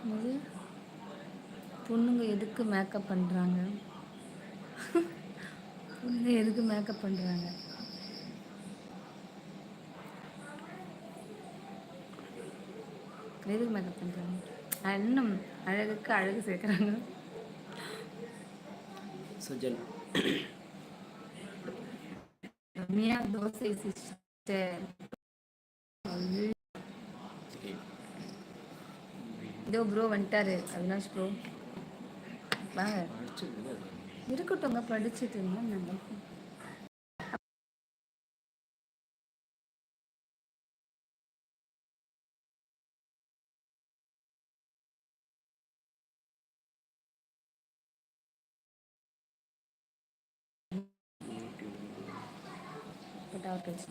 என்னது பொண்ணுங்க எதுக்கு மேக்கப் பண்ணுறாங்க பொண்ணுங்க எதுக்கு மேக்கப் பண்ணுறாங்க எதுக்கு மேக்கப் பண்ணுறாங்க இன்னும் அழகுக்கு அழகு சேர்க்குறாங்க. சுஜன் தோசை சிஸ்டர். இதோ ப்ரோ வந்துட்டாரு அவினாஷ் ப்ரோ வாங்க இருக்கட்டும்ங்க படிச்சுட்டு இருந்தோம் நாங்கள் பட்டாவை கழிச்சு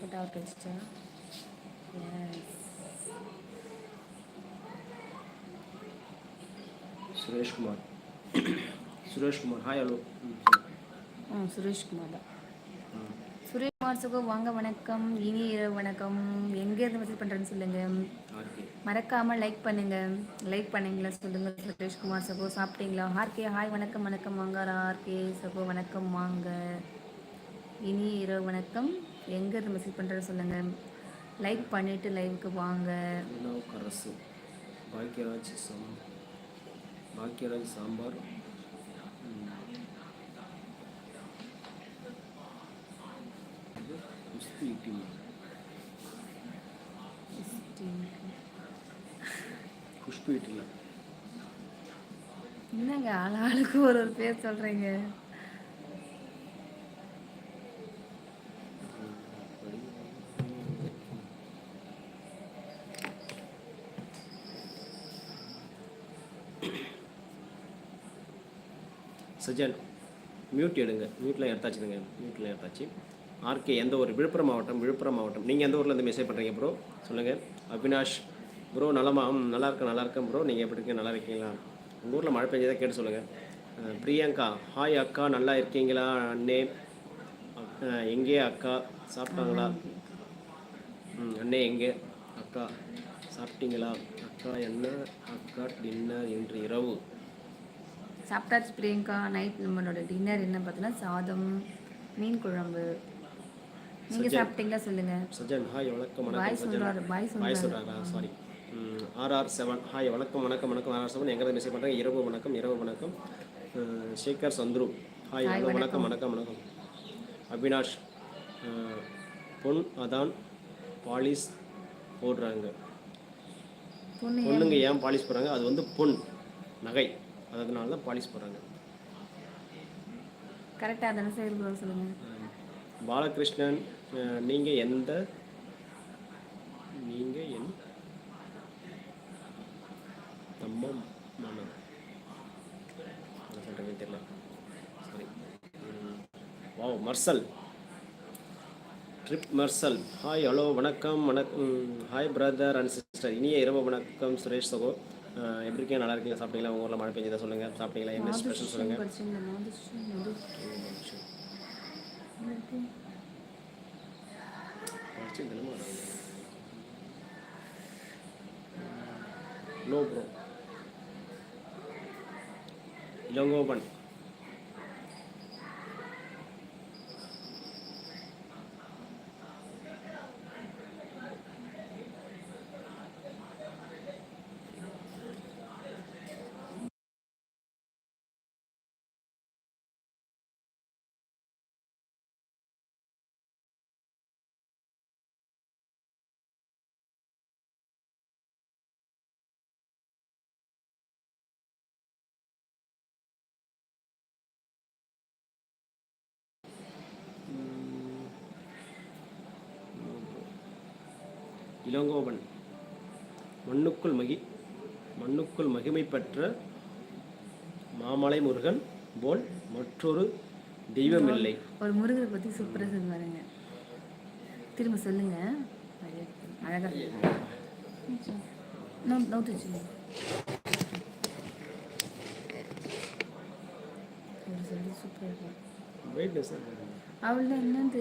பட்டாவை கழிச்சிட்டா S Sureshkumar Sureshkumar hi hello ம் சுரேஷ்குமார் தான். சுரேஷ்குமார் சுகோ வாங்க வணக்கம். இனி இரவு வணக்கம். எங்கேருந்து மெசேஜ் பண்ணுறேன்னு சொல்லுங்கள் ஆர்கே. மறக்காமல் லைக் பண்ணுங்கள் லைக் பண்ணீங்களா சொல்லுங்கள் சுரேஷ்குமார் சகோ. சாப்பிட்டீங்களா? ஆர்கே ஹாய் வணக்கம் வணக்கம். வாங்க ஆர்கே சகோ வணக்கம் வாங்க. இனி இரவு வணக்கம். எங்கேருந்து மெசேஜ் பண்ணுறேன்னு சொல்லுங்கள் லைக் பண்ணிவிட்டு லைவுக்கு வாங்க. கரசு பாக்கியராஜ் சம் பாக்கியராஜ் சாம்பார். குஷ்பு இட்லி என்னங்க ஆள் ஆளுக்கு ஒரு ஒரு பேர் சொல்கிறீங்க சஜன் மியூட் எடுங்க. மியூட்டில் எடுத்தாச்சுங்க மியூட்டில் எடுத்தாச்சு. ஆர்கே எந்த ஒரு விழுப்புரம் மாவட்டம் விழுப்புரம் மாவட்டம். நீங்கள் எந்த ஊர்லேருந்து மெசேஜ் பண்ணுறீங்க ப்ரோ சொல்லுங்கள் அவினாஷ் ப்ரோ நலமா? நல்லா இருக்கேன் நல்லா இருக்கேன் ப்ரோ நீங்கள் எப்படி இருக்கீங்க? நல்லா இருக்கீங்களா? உங்கள் ஊரில் மழை பெஞ்சதை கேட்டு சொல்லுங்கள் பிரியங்கா ஹாய் அக்கா நல்லா இருக்கீங்களா அண்ணே? எங்கே அக்கா? சாப்பிட்டாங்களா? ம் அண்ணே எங்கே? அக்கா சாப்பிட்டீங்களா? அக்கா என்ன? அக்கா டின்னர் இன்று இரவு. சாப்பிட்டாச்சு பிரியங்கா. நைட் நம்மளோட டின்னர் என்ன பார்த்தீங்கன்னா சாதம் மீன் குழம்பு. நீங்கள் சாப்பிட்டீங்களா? சொல்லுங்கள் சஜன் ஹாய் வணக்கம் வணக்கம் சஜன் சொல்கிறாரு பாய் சொல்கிறாரா சாரி ஆர்ஆர் செவன். ஹாய் வணக்கம் வணக்கம் வணக்கம். ஆர்ஆர் செவன் எங்கே மெசேஜ் பண்ணுறேன் இரவு வணக்கம் இரவு வணக்கம். சேகர் சந்துரு. ஹாய் ஹலோ வணக்கம். வணக்கம் வணக்கம் அவினாஷ் பொன் அதான் பாலிஷ் போடுறாங்க. பொண்ணு பொண்ணுங்க ஏன் பாலிஷ் போடுறாங்க? அது வந்து பொன் நகை. அதனால தான் பாலிஷ் போடுறாங்க கரெக்டாக தானே செயல்பட சொல்லுங்கள் பாலகிருஷ்ணன் அஹ், நீங்க எந்த நீங்க என் நம்ம என்ன சொல்றதுன்னு தெரியல. சாரி வாவ் மர்சல் ட்ரிப் மர்சல் ஹாய் ஹலோ வணக்கம். வணக்கம் ஹாய் பிரதர் அண்ட் சிஸ்டர் இனிய இரவு வணக்கம் சுரேஷ் சகோ. எப்படி இருக்கீங்க? நல்லா இருக்கீங்க சாப்பிட்டீங்களா? உங்கள் ஊரில் மழை பெஞ்சதா சொல்லுங்கள் சாப்பிட்டீங்களா? என்ன ஸ்பெஷல் சொல்லுங்கள். No bro Ilangovan. இளங்கோவன். மண்ணுக்குள் மகி மண்ணுக்குள் மகிமை பெற்ற மாமலை முருகன் போல் மற்றொரு தெய்வமில்லை. ஒரு முருகரை பற்றி சூப்பராக சொல்லுவாருங்க. திரும்ப சொல்லுங்க. அழகாக நோட்டு சொல்லி சூப்பராக அவள் என்னன்னு தெரியல